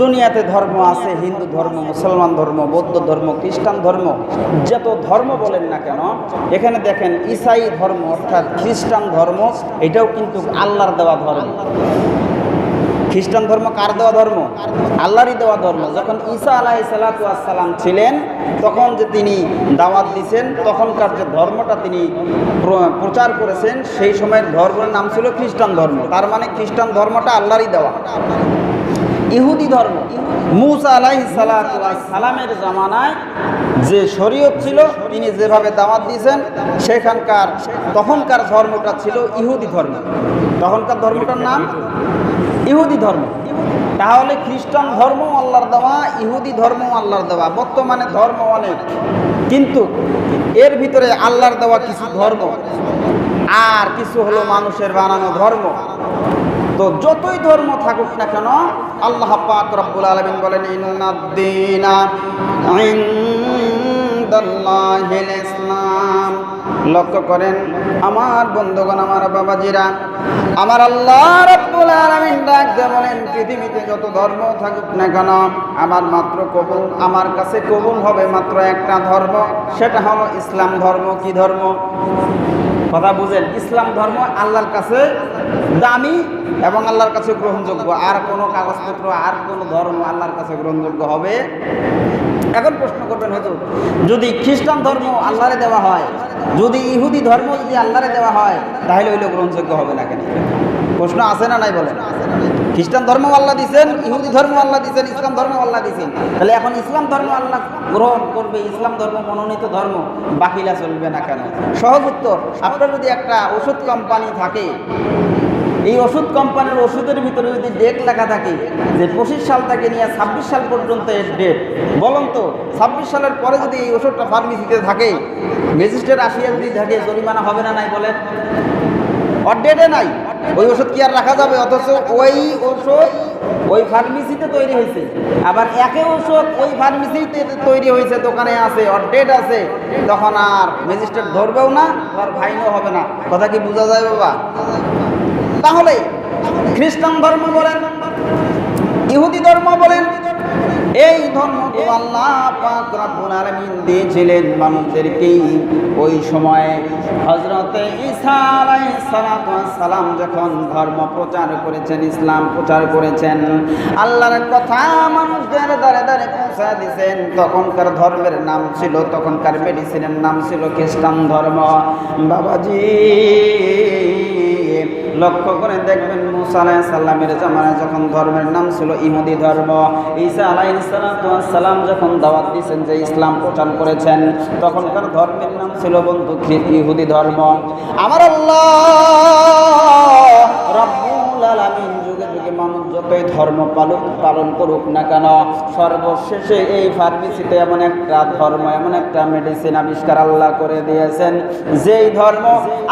দুনিয়াতে ধর্ম আছে, হিন্দু ধর্ম, মুসলমান ধর্ম, বৌদ্ধ ধর্ম, খ্রিস্টান ধর্ম, যত ধর্ম বলেন না কেন, এখানে দেখেন ইসাই ধর্ম অর্থাৎ খ্রিস্টান ধর্ম, এটাও কিন্তু আল্লাহর দেওয়া ধর্ম। খ্রিস্টান ধর্ম কার দেওয়া ধর্ম? আল্লাহরই দেওয়া ধর্ম। যখন ঈসা আলাহ সালাম ছিলেন, তখন যে তিনি দাওয়াত দিয়েছেন তখনকার যে ধর্মটা তিনি প্রচার করেছেন, সেই সময়ের ধর্মের নাম ছিল খ্রিস্টান ধর্ম। তার মানে খ্রিস্টান ধর্মটা আল্লাহরই দেওয়া। ইহুদি ধর্ম। মুসা আলাহি সালামের জামানায় যে শরীয়ত ছিল, তিনি যেভাবে দাওয়াত দিয়েছেন, সেখানকার তখনকার ধর্মটা ছিল ইহুদি ধর্ম। তখনকার ধর্মটার নাম ইহুদি ধর্ম। তাহলে খ্রিস্টান ধর্ম আল্লাহর দেওয়া, ইহুদি ধর্ম আল্লাহর দেওয়া। বর্তমানে ধর্ম অনেক, কিন্তু এর ভিতরে আল্লাহর দেওয়া কিছু ধর্ম। আর কিছু হলো মানুষের বানানো ধর্ম। তো যতই ধর্ম থাকুক না কেন, আল্লাহ পাক রব্বুল আলামিন বলেন ইসলাম লক্ষ্য করেন, আমার বন্ধুগণ, আমার বাবাজিরা, আমার আল্লাহ রব্বুল আলামিন ডাক বলেন, পৃথিবীতে যত ধর্ম থাকুক না কেন, আমার মাত্র কবুল, আমার কাছে কবুল হবে মাত্র একটা ধর্ম, সেটা হলো ইসলাম ধর্ম। কি ধর্ম? কথা বুঝেন, ইসলাম ধর্ম আল্লাহর কাছে দামি এবং আল্লাহর কাছে গ্রহণযোগ্য। আর কোনো কাগজপত্র, আর কোনো ধর্ম আল্লাহর কাছে গ্রহণযোগ্য হবে? এখন প্রশ্ন করবেন হয়তো, যদি খ্রিস্টান ধর্ম আল্লাহরে দেওয়া হয় যদি ইহুদি ধর্ম যদি আল্লাহরে দেওয়া হয়, তাহলে ওইগুলো গ্রহণযোগ্য হবে না কেন? প্রশ্ন আসে না নাই বলেন? খ্রিস্টান ধর্ম আল্লাহ দিচ্ছেন ইহুদি ধর্ম আল্লাহ দিচ্ছেন ইসলাম ধর্ম আল্লাহ দিচ্ছেন তাহলে এখন ইসলাম ধর্ম আল্লাহ গ্রহণ করবে, ইসলাম ধর্ম মনোনীত ধর্ম বাকিলা চলবে না কেন? সহজ উত্তর, আপনার যদি একটা ওষুধ কোম্পানি থাকে এই ওষুধ কোম্পানির ওষুধের ভিতরে যদি ডেট লেখা থাকে যে পঁচিশ সাল থেকে নিয়ে ছাব্বিশ সাল পর্যন্ত এর ডেট বলুন তো, ছাব্বিশ সালের পরে যদি এই ওষুধটা ফার্মেসিতে থাকে ম্যাজিস্ট্রেট আসিয়া যদি থাকে, জরিমানা হবে না নাই বলেন? অডেটে নাই। ওই ওষুধ কি আর রাখা যাবে? অথচ ওই ওষুধ ওই ফার্মেসিতে তৈরি হয়েছে। আবার একে ওষুধ ওই ফার্মেসিতে তৈরি হয়েছে, দোকানে আছে অডেট আছে। তখন আর ম্যাজিস্ট্রেট ধরবেও না, আর ফাইনও হবে না। কথা কি বোঝা যায় বাবা? তাহলে খ্রিস্টান ধর্ম বলেন, ইহুদি ধর্ম বলেন, এই ধর্ম তো আল্লাহ পাক রব্বুল আলামিন দিয়েছিলেন মানুষদেরকে। ওই সময়ে হযরতে ঈসা আলাইহিস সালাম যখন ধর্ম প্রচার করেছেন, ইসলাম প্রচার করেছেন, আল্লাহর কথা মানুষদের দ্বারে দ্বারে পৌঁছা দিয়েছেন। তখনকার ধর্মের নাম ছিল, তখনকার মেডিসিনের নাম ছিল খ্রিস্টান ধর্ম। বাবাজি! লক্ষ্য করে দেখবেন মুসা আলাহ সাল্লামের জামানায় যখন ধর্মের নাম ছিল ইহুদি ধর্ম, ঈসা আলাহ সালাম যখন দাওয়াত দিয়েছেন যে ইসলাম প্রচার করেছেন, তখনকার ধর্মের নাম ছিল বন্ধু ইহুদি ধর্ম। আমার আল্লাহ রব্বুল মানুষ যতই ধর্ম পালন পালন করুক না কেন, সর্বশেষে এই ফার্মেসিতে এমন একটা ধর্ম, এমন একটা মেডিসিন আবিষ্কার আল্লাহ করে দিয়েছেন। যেই ধর্ম,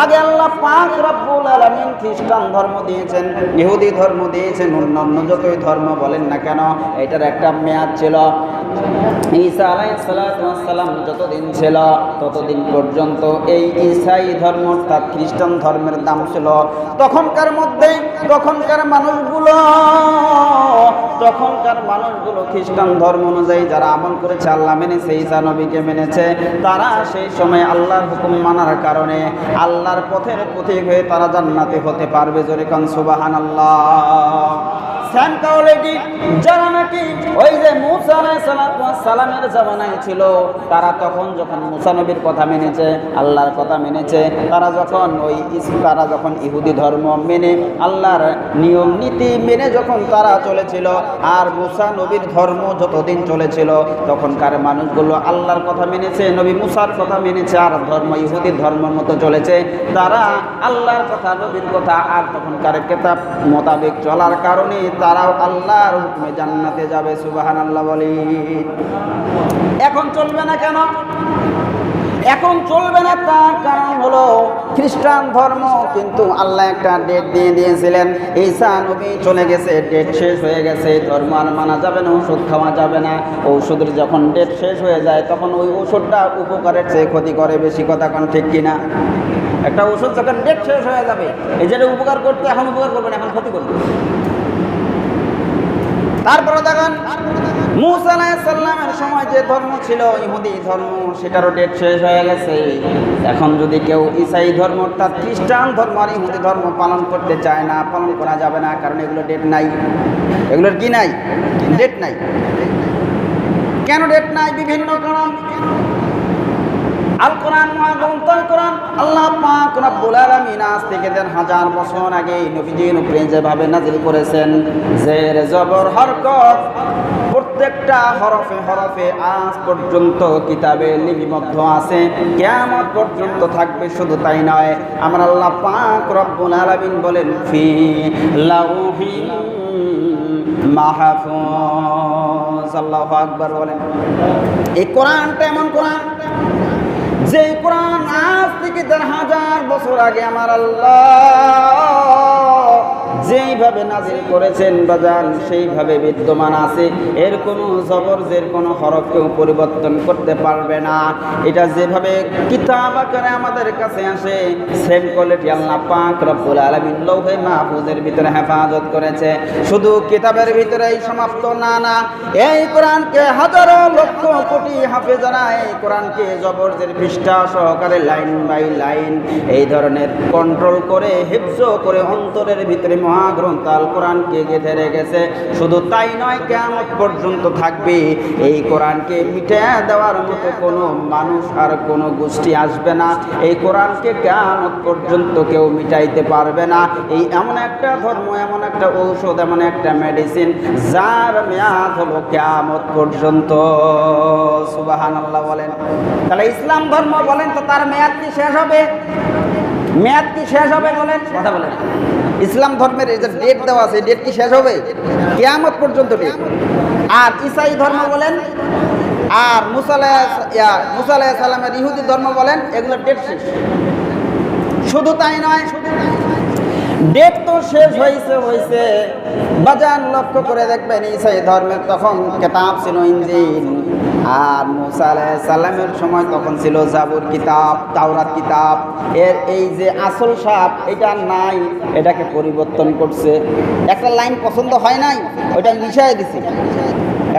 আগে আল্লাহ পাক রব্বুল খ্রিস্টান ধর্ম দিয়েছেন, ইহুদি ধর্ম দিয়েছেন, অন্যান্য যতই ধর্ম বলেন না কেন, এটার একটা মেয়াদ ছিল। ঈসা আলাইসালাম যতদিন ছিল ততদিন পর্যন্ত এই ঈসাই ধর্ম অর্থাৎ খ্রিস্টান ধর্মের দাম ছিল। তখনকার মধ্যে তখনকার মানুষগুলো তখনকার মানুষগুলো খ্রিস্টান ধর্ম অনুযায়ী যারা আমল করেছে, আল্লাহ মেনেছে, ঈসা নবীকে মেনেছে, তারা সেই সময় আল্লাহর হুকুম মানার কারণে আল্লাহর পথের পথিক হয়ে তারা জান্নাতে হতে পারবে। জোরে কান সুবাহান আল্লাহ তাহলে কি? যারা নাকি ওই যে মুসা সালামের জামানায় ছিল, তারা তখন যখন মুসা নবীর কথা মেনেছে, আল্লাহর কথা মেনেছে, তারা যখন ওই তারা যখন ইহুদি ধর্ম মেনে আল্লাহর নিয়ম, নীতি মেনে যখন তারা চলেছিল, আর মুসা নবীর ধর্ম যতদিন চলেছিল, তখনকার মানুষগুলো আল্লাহর কথা মেনেছে, নবী মুসার কথা মেনেছে, আর ধর্ম ইহুদির ধর্মের মতো চলেছে, তারা আল্লাহর কথা, নবীর কথা, আর তখনকার কেতাব মোতাবেক চলার কারণে তারাও আল্লাহর হুকুমে জান্নাতে যাবে সুবাহান আল্লাহ বলি। এখন চলবে না কেন? এখন চলবে না, তার কারণ হলো খ্রিস্টান ধর্ম, কিন্তু আল্লাহ একটা ডেট দিয়ে দিয়েছিলেন। ঈসা নবী চলে গেছে ডেট শেষ হয়ে গেছে, ধর্ম আর মানা যাবে না, ওষুধ খাওয়া যাবে না। ঔষধের যখন ডেট শেষ হয়ে যায়, তখন ওই ওষুধটা উপকারের চেয়ে ক্ষতি করে, বেশি কথা কোন ঠিক কিনা? একটা ওষুধ যখন ডেট শেষ হয়ে যাবে এই যেটা উপকার করতে এখন উপকার করবে না, এখন ক্ষতি করবে। তারপরে দেখেন মুসালামের সময় যে ধর্ম ছিল, ইহুদি ধর্ম, সেটারও ডেট শেষ হয়ে গেছে। এখন যদি কেউ ইসাই ধর্ম, অর্থাৎ খ্রিস্টান ধর্ম আর ইহুদি ধর্ম পালন করতে চায় না, পালন করা যাবে না, কারণ এগুলো ডেট নাই। এগুলোর কি নাই? ডেট নাই। কেন ডেট নাই? বিভিন্ন কারণ। আল কোরআন মহাগ্রন্থ, কোরআন আল্লাহ পাক রব্বুল আলামিন আজ থেকে দেন হাজার বছর আগে নবীজির উপরে যেভাবে নাজিল করেছেন, জের, জবর, হরকত, প্রত্যেকটা হরফে হরফে আজ পর্যন্ত কিতাবে লিপিবদ্ধ আছে, কিয়ামত পর্যন্ত থাকবে শুধু তাই নয়, আমার আল্লাহ পাক রব্বুল আলামিন বলেন, ফি লাউহিন মাহফুজ, আল্লাহু আকবার বলেন। এই কোরআনটা এমন যে কোরআন আজ থেকে দেড় হাজার বছর আগে আমার আল্লাহ যেইভাবে নাজিল করেছেন বাজান, সেইভাবে বিদ্যমান আছে। এর কোনো জবরজের কোনো হরফকেও পরিবর্তন করতে পারবে না। এটা যেভাবে কিতাব আকারে আমাদের কাছে আসে সেম কোয়ালিটি আল্লাহ পাক রব্বুল আলামিন লৌহে মাহফুজের ভিতরে হেফাজত করেছে। শুধু কিতাবের ভিতরেই সমাপ্ত না না। এই কোরআনকে হাজারো লক্ষ কোটি হাফেজারা এই কোরআনকে জবরজের পৃষ্ঠা সহকারে লাইন বাই লাইন এই ধরনের কন্ট্রোল করে, হিফজ করে অন্তরের ভিতরে মহাগ্রন্থ আল কোরআনকে গেঁথে রেখেছে। শুধু তাই নয় কেমন পর্যন্ত থাকবে। এই কোরআনকে মিটে দেওয়ার মতো কোনো মানুষ আর কোনো গোষ্ঠী আসবে না। এই কোরআনকে কেমন পর্যন্ত কেউ মিটাইতে পারবে না। এই এমন একটা ধর্ম, এমন একটা ঔষধ, এমন একটা মেডিসিন যার মেয়াদ হলো কেমন পর্যন্ত। সুবাহান আল্লাহ বলেন। তাহলে ইসলাম ধর্ম বলেন তো, তার মেয়াদ কি শেষ হবে? মেয়াদ কি শেষ হবে বলেন? কথা বলেন। ইসলাম ধর্মের যে ডেট দেওয়া আছে ডেট কি শেষ হবে? কেয়ামত পর্যন্ত ডেট আর ইসাই ধর্ম বলেন, আর মুসাল্লাহ সালামের ইহুদি ধর্ম বলেন, এগুলো ডেট শেষ। শুধু তাই নয় ডেট তো শেষ হয়েছে হয়েছে। বাজার লক্ষ্য করে দেখবেন, ইসাই ধর্মের তখন কেতাব ছিল ইঞ্জিন আর মুসা সাল্লামের সময় তখন ছিল জাবুর কিতাব, তাওরাত কিতাব। এর এই যে আসল সাপ, এটা নাই, এটাকে পরিবর্তন করছে। একটা লাইন পছন্দ হয় নাই, ওইটা মিশাই দিছে।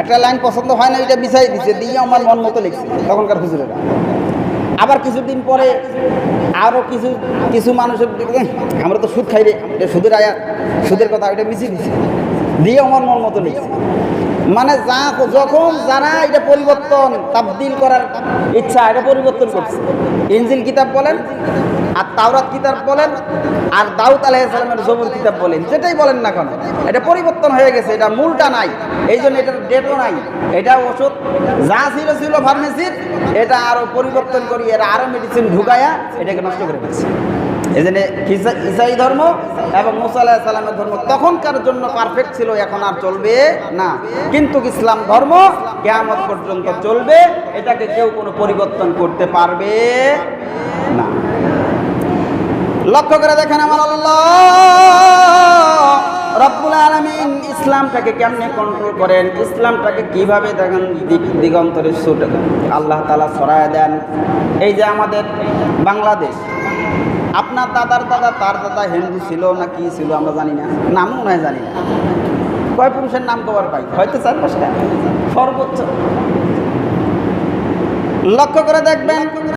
একটা লাইন পছন্দ হয় না এটা মিশাই দিছে, দিয়ে আমার মন মতো লিখছে, তখনকার হুজুরেরা। আবার কিছুদিন পরে আরও কিছু কিছু মানুষের আমরা তো সুদ খাই রে সুদের আয়া সুদের কথা ওইটা মিশিয়ে দিয়ে আমার মন মতো লিখছে মানে যা যখন যারা এটা পরিবর্তন, তাবদিল করার ইচ্ছা, এটা পরিবর্তন করছে। ইঞ্জিল কিতাব বলেন, আর তাওরাত কিতাব বলেন, আর দাউদ আলাইসালামের জবুর কিতাব বলেন, যেটাই বলেন না কেন, এটা পরিবর্তন হয়ে গেছে, এটা মূলটা নাই। এই জন্য এটার ডেটও নাই। এটা ওষুধ যা ছিল ছিল ফার্মেসির এটা আরও পরিবর্তন করি এটা আরও মেডিসিন ঢুকায়া, এটাকে নষ্ট করে ফেলছে। এই জন্য ইসাই ধর্ম এবং মুসা আলাহ সাল্লামের ধর্ম তখনকার জন্য পারফেক্ট ছিল, এখন আর চলবে না। কিন্তু ইসলাম ধর্ম কেয়ামত পর্যন্ত চলবে, এটাকে কেউ কোনো পরিবর্তন করতে পারবে না। লক্ষ্য করে দেখেন আমার আল্লাহ। রব্বুল আলমিন ইসলামটাকে কেমনে কন্ট্রোল করেন, ইসলামটাকে কীভাবে দেখেন দিগন্তরে ছুট আল্লাহ তালা ছড়ায় দেন। এই যে আমাদের বাংলাদেশ আপনার দাদার দাদা, তার দাদা হিন্দু ছিল না কি ছিল আমরা জানি না। নামও নয় জানি না। কয় পুরুষের নাম কবার পাই হয়তো চার সর্বোচ্চ। লক্ষ্য করে দেখবেন।